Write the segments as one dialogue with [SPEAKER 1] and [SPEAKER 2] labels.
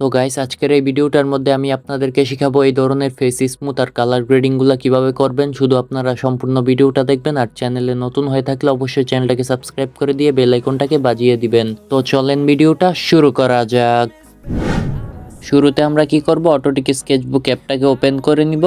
[SPEAKER 1] তো গাইস আজকের এই ভিডিওটার মধ্যে আমি আপনাদেরকে শেখাবো এই ধরনের ফেস স্মুথ আর কালার গ্রেডিংগুলো কীভাবে করবেন। শুধু আপনারা সম্পূর্ণ ভিডিওটা দেখবেন আর চ্যানেলে নতুন হয়ে থাকলে অবশ্যই চ্যানেলটাকে সাবস্ক্রাইব করে দিয়ে বেল আইকনটাকে বাজিয়ে দিবেন। তো চলেন ভিডিওটা শুরু করা যাক। শুরুতে আমরা কি করব? অটোটিক স্কেচবুক অ্যাপটাকে ওপেন করে নিব।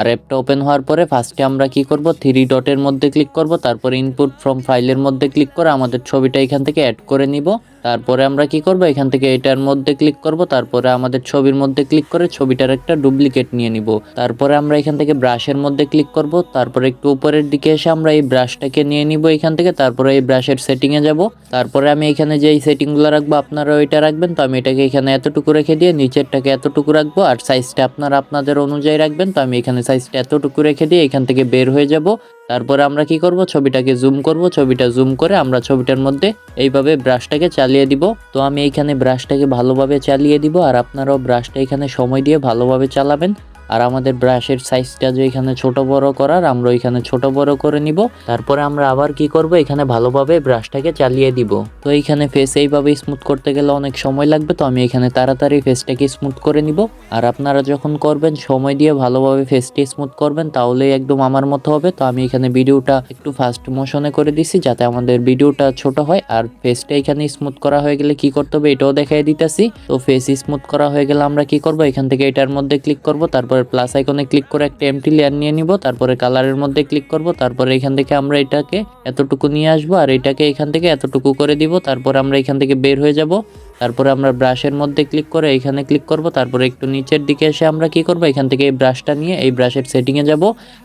[SPEAKER 1] আর অ্যাপটা ওপেন হওয়ার পরে ফার্স্টে আমরা কি করব? থ্রি ডটের মধ্যে ক্লিক করব। তারপরে ইনপুট ফ্রম ফাইলের মধ্যে ক্লিক করে আমাদের ছবিটা এখান থেকে অ্যাড করে নিব। তারপরে আমরা কি করব? এখান থেকে এটার মধ্যে ক্লিক করব। তারপরে আমাদের ছবির মধ্যে ক্লিক করে ছবিটার একটা ডুপ্লিকেট নিয়ে নিব। তারপরে আমরা এখান থেকে ব্রাশের মধ্যে ক্লিক করব। তারপরে একটু উপরের দিকে এসে আমরা এই ব্রাশটাকে নিয়ে নিব এখান থেকে। তারপরে এই ব্রাশের সেটিংয়ে যাব। তারপরে আমি এখানে যে এই সেটিংগুলো রাখব, আপনারা ওইটা রাখবেন। তো আমি এটাকে এখানে এতটুকু রেখে দিয়ে নিচেরটাকে এতটুকু রাখব। আর সাইজটা আপনারা আপনাদের অনুযায়ী রাখবেন। তো আমি এখানে সাইজটা এতটুকু রেখে দিয়ে এখান থেকে বের হয়ে যাব। তারপরে আমরা কি করব? ছবিটাকে জুম করব। ছবিটা জুম করে আমরা ছবিটার মধ্যে এইভাবে ব্রাশটাকে চালিয়ে দিব। তো আমি এইখানে ব্রাশটাকে ভালোভাবে চালিয়ে দিব আর আপনারাও ব্রাশটা এখানে সময় দিয়ে ভালোভাবে চালাবেন। আর আমাদের ব্রাশের সাইজটা যে এখানে ছোট বড় করার, আমরা এখানে ছোট বড় করে নিব। তারপরে আমরা আবার কি করব? এখানে ভালোভাবে ব্রাশটাকে চালিয়ে দিব। তো এইখানে ফেস এইভাবে স্মুথ করতে গেলে অনেক সময় লাগবে। তো আমি এখানে তাড়াতাড়ি ফেসটাকে স্মুথ করে নিব। আর আপনারা যখন করবেন, সময় দিয়ে ভালোভাবে ফেসটি স্মুথ করবেন, তাহলেই একদম আমার মতো হবে। তো আমি এখানে ভিডিওটা একটু ফাস্ট মোশনে করে দিছি, যাতে আমাদের ভিডিওটা ছোট হয়। আর ফেসটা এখানে স্মুথ করা হয়ে গেলে কি করতে হবে? এটাও দেখাই দিতেছি। তো ফেস স্মুথ করা হয়ে গেলে আমরা কি করব? এখান থেকে এটার মধ্যে ক্লিক করব। তারপরে প্লাস আইকনে ক্লিক করে একটা এমটি লেয়ার নিয়ে নিব, তারপরে কালারের মধ্যে ক্লিক করব, তারপরে এখান থেকে আমরা এটাকে এতটুকু নিয়ে আসব, আর এটাকে এখান থেকে এতটুকু করে দিব, তারপর আমরা এখান থেকে বের হয়ে যাব। তারপরে আমরা ব্রাশের মধ্যে ক্লিক করে এখানে ক্লিক করব, তারপরে একটু নিচের দিকে এসে আমরা কি করব? এখান থেকে এই ব্রাশটা নিয়ে এই ব্রাশের সেটিংয়ে যাব,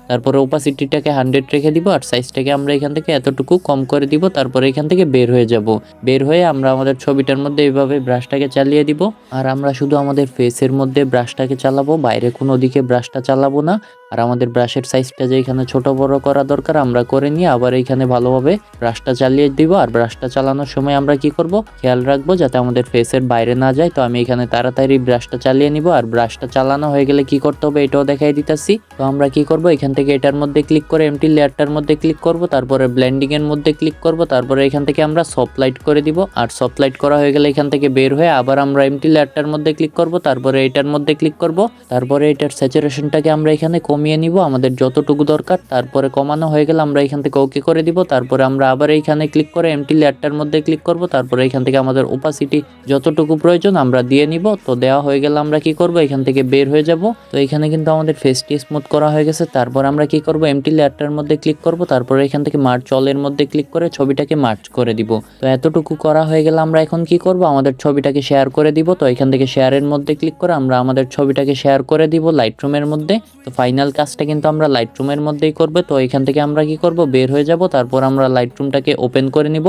[SPEAKER 1] তারপরে ওপাসিটিটাকে হান্ড্রেড রেখে দিব আর সাইজটাকে আমরা এখান থেকে এতটুকু কম করে দিব, তারপরে এখান থেকে বের হয়ে যাব। বের হয়ে আমরা আমাদের ছবিটার মধ্যে এইভাবে ব্রাশটাকে চালিয়ে দিব। আর আমরা শুধু আমাদের ফেসের মধ্যে ব্রাশটাকে চালাবো, বাইরে কোনো দিকে ব্রাশটা চালাবো না। আর আমাদের ব্রাশের সাইজটা যে এখানে ছোট বড় করা দরকার, আমরা করে নিয়ে আবার এইখানে ভালোভাবে ব্রাশটা চালিয়ে দিব। আর ব্রাশটা চালানোর সময় আমরা কি করব? খেয়াল রাখব যাতে আমাদের ফেসের বাইরে না যায়। তো আমি এখানে তাড়াতাড়ি ব্রাশটা চালিয়ে নিব। আর ব্রাশটা চালানো হয়ে গেলে কি করতে হবে এটাও দেখাই দিতেছি। তো আমরা কি করব? এখান থেকে এটার মধ্যে ক্লিক করে এমটি লেয়ারটার মধ্যে ক্লিক করব। তারপরে ব্লেন্ডিং এর মধ্যে ক্লিক করব। তারপরে এখান থেকে আমরা সফট লাইট করে দিব। আর সফট লাইট করা হয়ে গেলে এখান থেকে বের হয়ে আবার আমরা এমটি লেয়ারটার মধ্যে ক্লিক করব। তারপরে এটার মধ্যে ক্লিক করব। তারপরে এটার স্যাচুরেশনটাকে আমরা এখানে কমিয়ে নিব, আমাদের যতটুকু দরকার, তারপরে কমানো হয়ে গেলে আমরা এখান থেকে ওকে করে দিব, তারপরে আমরা আবার এইখানে ক্লিক করে এমটি লেয়ারটার মধ্যে ক্লিক করব, তারপরে এখান থেকে আমাদের ওপাসিটি যতটুকু প্রয়োজন আমরা দিয়ে নিব, তো দেওয়া হয়ে গেলে আমরা কি করব, এখান থেকে বের হয়ে যাব, তো এখানে কিন্তু আমাদের ফেসটি স্মুথ করা হয়ে গেছে, তারপর আমরা কি করব এমটি লেয়ারটার মধ্যে ক্লিক করব, তারপরে এখান থেকে মার্চ চলের মধ্যে ক্লিক করে ছবিটাকে মার্চ করে দিব, তো এতটুকু করা হয়ে গেলে আমরা এখন কি করব, আমাদের ছবিটাকে শেয়ার করে দিব, তো এখান থেকে শেয়ারের মধ্যে ক্লিক করে আমরা আমাদের ছবিটাকে শেয়ার করে দিব লাইট রুমের মধ্যে, তো ফাইনাল কাজটা কিন্তু আমরা লাইট রুমের মধ্যেই করব। তো এখান থেকে আমরা কি করব? বের হয়ে যাব। তারপর আমরা লাইট রুমটাকে ওপেন করে নিব।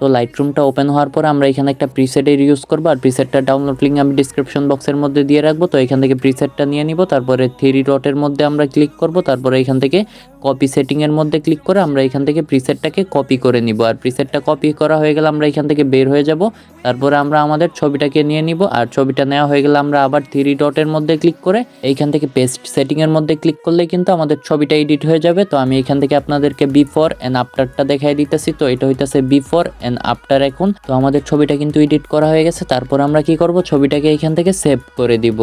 [SPEAKER 1] তো লাইট রুমটা ওপেন হওয়ার পরে আমরা এখানে একটা প্রিসেটের ইউজ করব। আর প্রিসেটটা ডাউনলোড লিঙ্ক আমি ডিসক্রিপশন বক্সের মধ্যে দিয়ে রাখব। তো এখান থেকে প্রিসেটটা নিয়ে নিব। তারপরে থ্রি ডটের মধ্যে আমরা ক্লিক করব। তারপরে এখান থেকে কপি সেটিংয়ের মধ্যে ক্লিক করে আমরা এখান থেকে প্রিসেটটাকে কপি করে নিব। আর প্রিসেটটা কপি করা হয়ে গেলে আমরা এখান থেকে বের হয়ে যাব। তারপরে আমরা আমাদের ছবিটাকে নিয়ে নিব। আর ছবিটা নেওয়া হয়ে গেলে আমরা আবার থ্রি ডটের মধ্যে ক্লিক করে এইখান থেকে পেস্ট সেটিংয়ের মধ্যে ক্লিক করলে কিন্তু আমাদের ছবিটা এডিট হয়ে যাবে। তো আমি এখান থেকে আপনাদেরকে বিফোর অ্যান্ড আফটারটা দেখাই দিতেছি। তো এটা হইতেছে বিফোর অ্যান্ড আফটার এখন। তো আমাদের ছবিটা কিন্তু এডিট করা হয়ে গেছে। তারপর আমরা কি করব? ছবিটাকে এখান থেকে সেভ করে দিব।